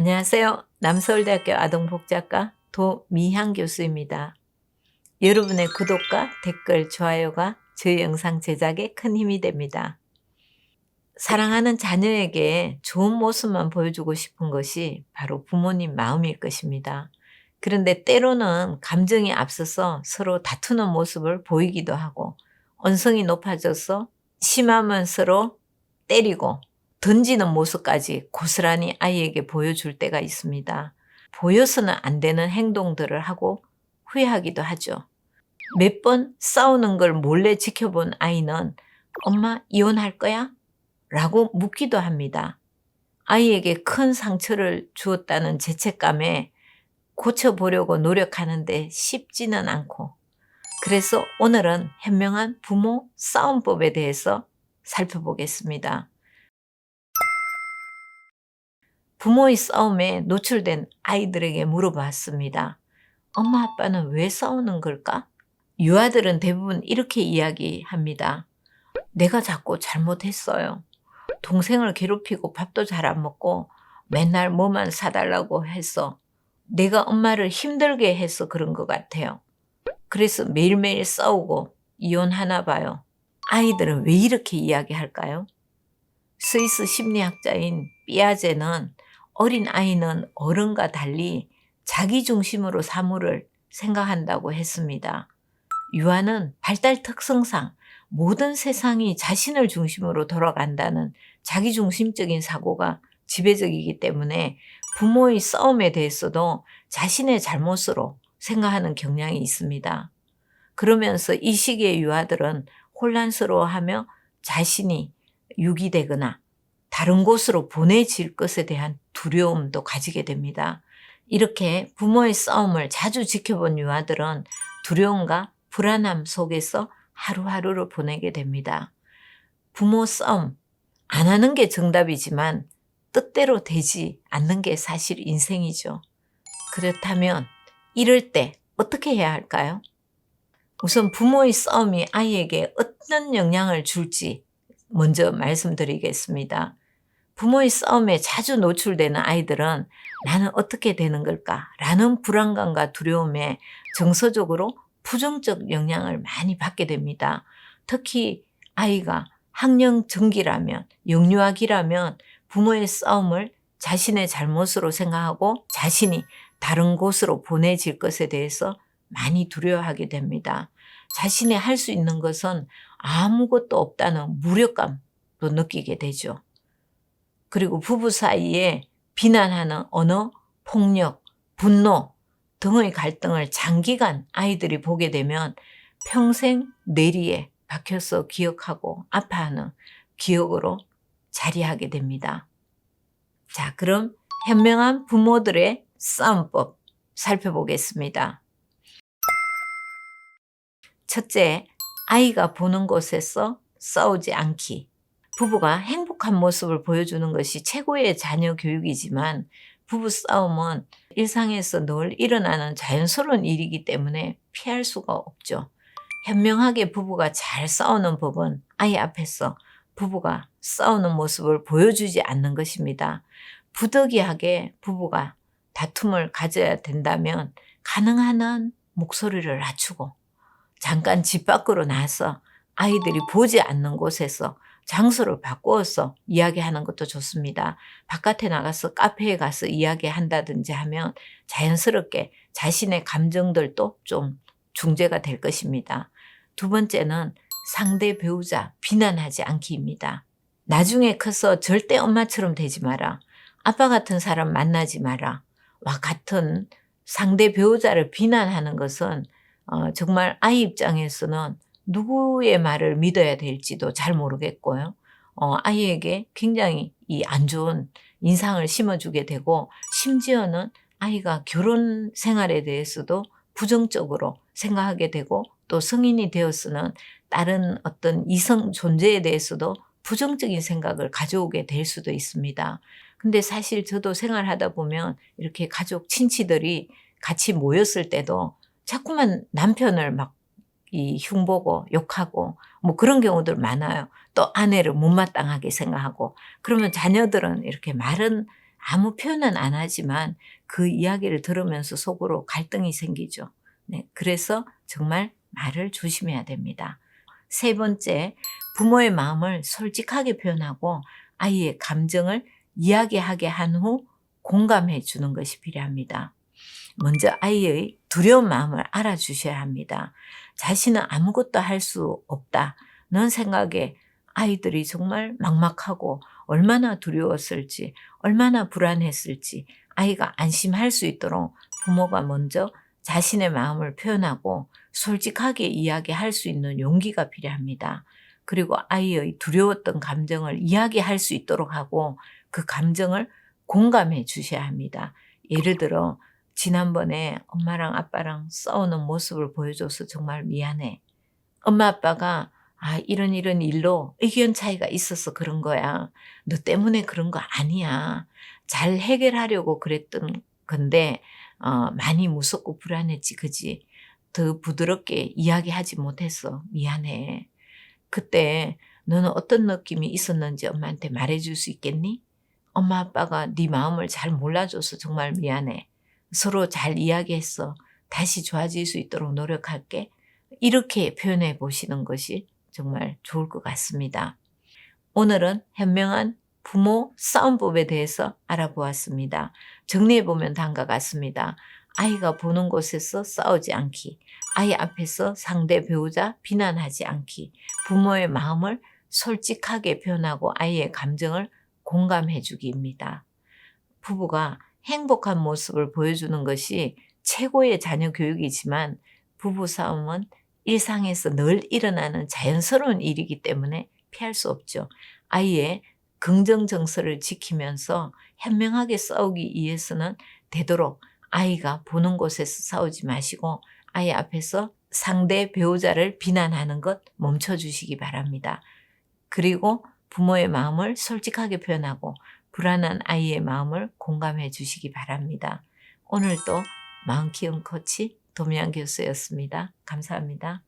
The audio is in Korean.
안녕하세요. 남서울대학교 아동복지학과 도미향 교수입니다. 여러분의 구독과 댓글, 좋아요가 저희 영상 제작에 큰 힘이 됩니다. 사랑하는 자녀에게 좋은 모습만 보여주고 싶은 것이 바로 부모님 마음일 것입니다. 그런데 때로는 감정이 앞서서 서로 다투는 모습을 보이기도 하고 언성이 높아져서 심하면 서로 때리고 던지는 모습까지 고스란히 아이에게 보여줄 때가 있습니다. 보여서는 안 되는 행동들을 하고 후회하기도 하죠. 몇 번 싸우는 걸 몰래 지켜본 아이는 엄마 이혼할 거야? 라고 묻기도 합니다. 아이에게 큰 상처를 주었다는 죄책감에 고쳐보려고 노력하는데 쉽지는 않고 그래서 오늘은 현명한 부모 싸움법에 대해서 살펴보겠습니다. 부모의 싸움에 노출된 아이들에게 물어봤습니다. 엄마 아빠는 왜 싸우는 걸까? 유아들은 대부분 이렇게 이야기합니다. 내가 자꾸 잘못했어요. 동생을 괴롭히고 밥도 잘 안 먹고 맨날 뭐만 사달라고 해서 내가 엄마를 힘들게 해서 그런 것 같아요. 그래서 매일매일 싸우고 이혼하나 봐요. 아이들은 왜 이렇게 이야기할까요? 스위스 심리학자인 삐아제는 어린 아이는 어른과 달리 자기 중심으로 사물을 생각한다고 했습니다. 유아는 발달 특성상 모든 세상이 자신을 중심으로 돌아간다는 자기중심적인 사고가 지배적이기 때문에 부모의 싸움에 대해서도 자신의 잘못으로 생각하는 경향이 있습니다. 그러면서 이 시기의 유아들은 혼란스러워하며 자신이 유기되거나 다른 곳으로 보내질 것에 대한 두려움도 가지게 됩니다. 이렇게 부모의 싸움을 자주 지켜본 유아들은 두려움과 불안함 속에서 하루하루를 보내게 됩니다. 부모 싸움 안 하는 게 정답이지만 뜻대로 되지 않는 게 사실 인생이죠. 그렇다면 이럴 때 어떻게 해야 할까요? 우선 부모의 싸움이 아이에게 어떤 영향을 줄지 먼저 말씀드리겠습니다. 부모의 싸움에 자주 노출되는 아이들은 나는 어떻게 되는 걸까? 라는 불안감과 두려움에 정서적으로 부정적 영향을 많이 받게 됩니다. 특히 아이가 학령 전기라면, 영유아기라면 부모의 싸움을 자신의 잘못으로 생각하고 자신이 다른 곳으로 보내질 것에 대해서 많이 두려워하게 됩니다. 자신이 할 수 있는 것은 아무것도 없다는 무력감도 느끼게 되죠. 그리고 부부 사이에 비난하는 언어, 폭력, 분노 등의 갈등을 장기간 아이들이 보게 되면 평생 뇌리에 박혀서 기억하고 아파하는 기억으로 자리하게 됩니다. 자, 그럼 현명한 부모들의 싸움법 살펴보겠습니다. 첫째, 아이가 보는 곳에서 싸우지 않기. 부부가 행복한 모습을 보여주는 것이 최고의 자녀 교육이지만 부부 싸움은 일상에서 늘 일어나는 자연스러운 일이기 때문에 피할 수가 없죠. 현명하게 부부가 잘 싸우는 법은 아이 앞에서 부부가 싸우는 모습을 보여주지 않는 것입니다. 부득이하게 부부가 다툼을 가져야 된다면 가능한 한 목소리를 낮추고 잠깐 집 밖으로 나서 아이들이 보지 않는 곳에서 장소를 바꾸어서 이야기하는 것도 좋습니다. 바깥에 나가서 카페에 가서 이야기한다든지 하면 자연스럽게 자신의 감정들도 좀 중재가 될 것입니다. 두 번째는 상대 배우자 비난하지 않기입니다. 나중에 커서 절대 엄마처럼 되지 마라. 아빠 같은 사람 만나지 마라. 와 같은 상대 배우자를 비난하는 것은 어, 정말 아이 입장에서는 누구의 말을 믿어야 될지도 잘 모르겠고요. 어, 아이에게 굉장히 이 안 좋은 인상을 심어주게 되고 심지어는 아이가 결혼 생활에 대해서도 부정적으로 생각하게 되고 또 성인이 되었으는 다른 어떤 이성 존재에 대해서도 부정적인 생각을 가져오게 될 수도 있습니다. 근데 사실 저도 생활하다 보면 이렇게 가족 친치들이 같이 모였을 때도 자꾸만 남편을 막 이 흉보고 욕하고 뭐 그런 경우들 많아요. 또 아내를 못마땅하게 생각하고 그러면 자녀들은 이렇게 말은 아무 표현은 안 하지만 그 이야기를 들으면서 속으로 갈등이 생기죠. 네, 그래서 정말 말을 조심해야 됩니다. 세 번째, 부모의 마음을 솔직하게 표현하고 아이의 감정을 이야기하게 한 후 공감해 주는 것이 필요합니다. 먼저 아이의 두려운 마음을 알아주셔야 합니다. 자신은 아무것도 할 수 없다는 생각에 아이들이 정말 막막하고 얼마나 두려웠을지, 얼마나 불안했을지 아이가 안심할 수 있도록 부모가 먼저 자신의 마음을 표현하고 솔직하게 이야기할 수 있는 용기가 필요합니다. 그리고 아이의 두려웠던 감정을 이야기할 수 있도록 하고 그 감정을 공감해 주셔야 합니다. 예를 들어, 지난번에 엄마랑 아빠랑 싸우는 모습을 보여줘서 정말 미안해. 엄마 아빠가 아, 이런 이런 일로 의견 차이가 있어서 그런 거야. 너 때문에 그런 거 아니야. 잘 해결하려고 그랬던 건데, 어, 많이 무섭고 불안했지, 그지? 더 부드럽게 이야기하지 못해서 미안해. 그때 너는 어떤 느낌이 있었는지 엄마한테 말해줄 수 있겠니? 엄마 아빠가 네 마음을 잘 몰라줘서 정말 미안해. 서로 잘 이야기했어. 다시 좋아질 수 있도록 노력할게. 이렇게 표현해 보시는 것이 정말 좋을 것 같습니다. 오늘은 현명한 부모 싸움법에 대해서 알아보았습니다. 정리해 보면 다음과 같습니다. 아이가 보는 곳에서 싸우지 않기, 아이 앞에서 상대 배우자 비난하지 않기, 부모의 마음을 솔직하게 표현하고 아이의 감정을 공감해 주기입니다. 부부가 행복한 모습을 보여주는 것이 최고의 자녀 교육이지만 부부 싸움은 일상에서 늘 일어나는 자연스러운 일이기 때문에 피할 수 없죠. 아이의 긍정 정서를 지키면서 현명하게 싸우기 위해서는 되도록 아이가 보는 곳에서 싸우지 마시고 아이 앞에서 상대 배우자를 비난하는 것 멈춰 주시기 바랍니다. 그리고 부모의 마음을 솔직하게 표현하고 불안한 아이의 마음을 공감해 주시기 바랍니다. 오늘도 마음 키움 코치 도미안 교수였습니다. 감사합니다.